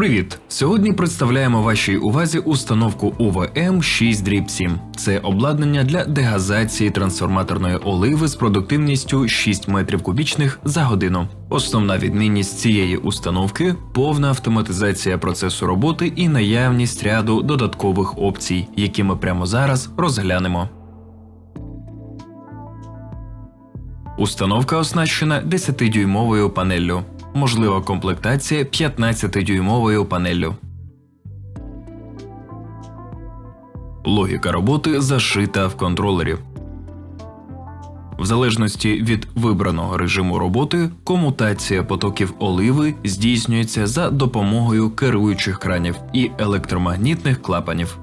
Привіт! Сьогодні представляємо вашій увазі установку УВМ 6 дріб 7. Це обладнання для дегазації трансформаторної оливи з продуктивністю 6 метрів кубічних за годину. Основна відмінність цієї установки повна автоматизація процесу роботи і наявність ряду додаткових опцій, які ми прямо зараз розглянемо. Установка оснащена 10-дюймовою панеллю. Можлива комплектація 15-дюймовою панеллю. Логіка роботи зашита в контролері. В залежності від вибраного режиму роботи, комутація потоків оливи здійснюється за допомогою керуючих кранів і електромагнітних клапанів.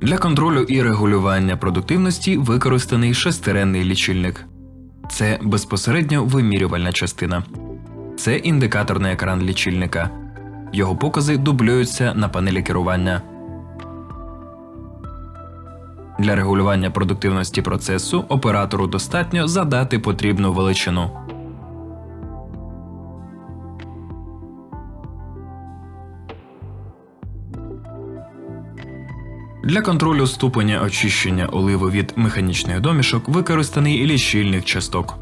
Для контролю і регулювання продуктивності використаний шестеренний лічильник. Це безпосередньо вимірювальна частина. Це індикаторний екран лічильника. Його покази дублюються на панелі керування. Для регулювання продуктивності процесу оператору достатньо задати потрібну величину. Для контролю ступеня очищення оливи від механічних домішок використаний лічильник часток.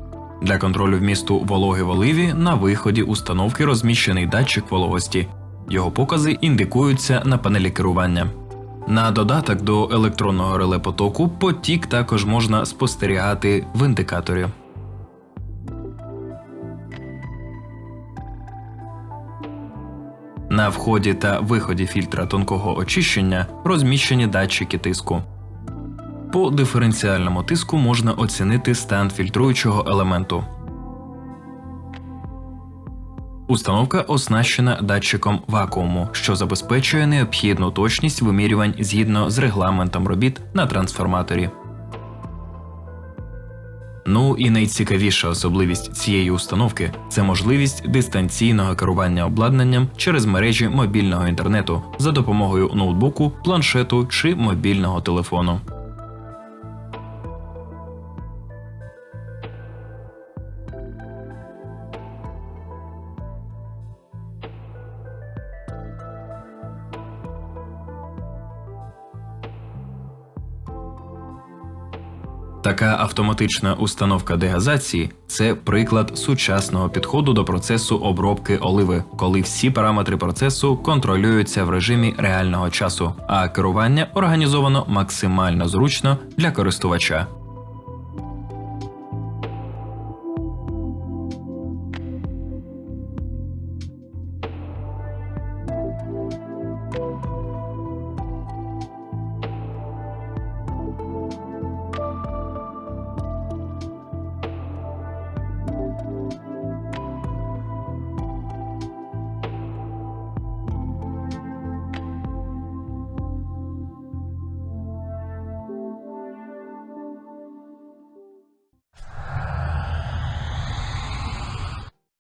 Для контролю вмісту вологи в оливі на виході установки розміщений датчик вологості. Його покази індикуються на панелі керування. На додаток до електронного реле потоку потік також можна спостерігати в індикаторі. На вході та виході фільтра тонкого очищення розміщені датчики тиску. По диференціальному тиску можна оцінити стан фільтруючого елементу. Установка оснащена датчиком вакууму, що забезпечує необхідну точність вимірювань згідно з регламентом робіт на трансформаторі. Ну і найцікавіша особливість цієї установки це можливість дистанційного керування обладнанням через мережі мобільного інтернету за допомогою ноутбуку, планшету чи мобільного телефону. Така автоматична установка дегазації це приклад сучасного підходу до процесу обробки оливи, коли всі параметри процесу контролюються в режимі реального часу, а керування організовано максимально зручно для користувача.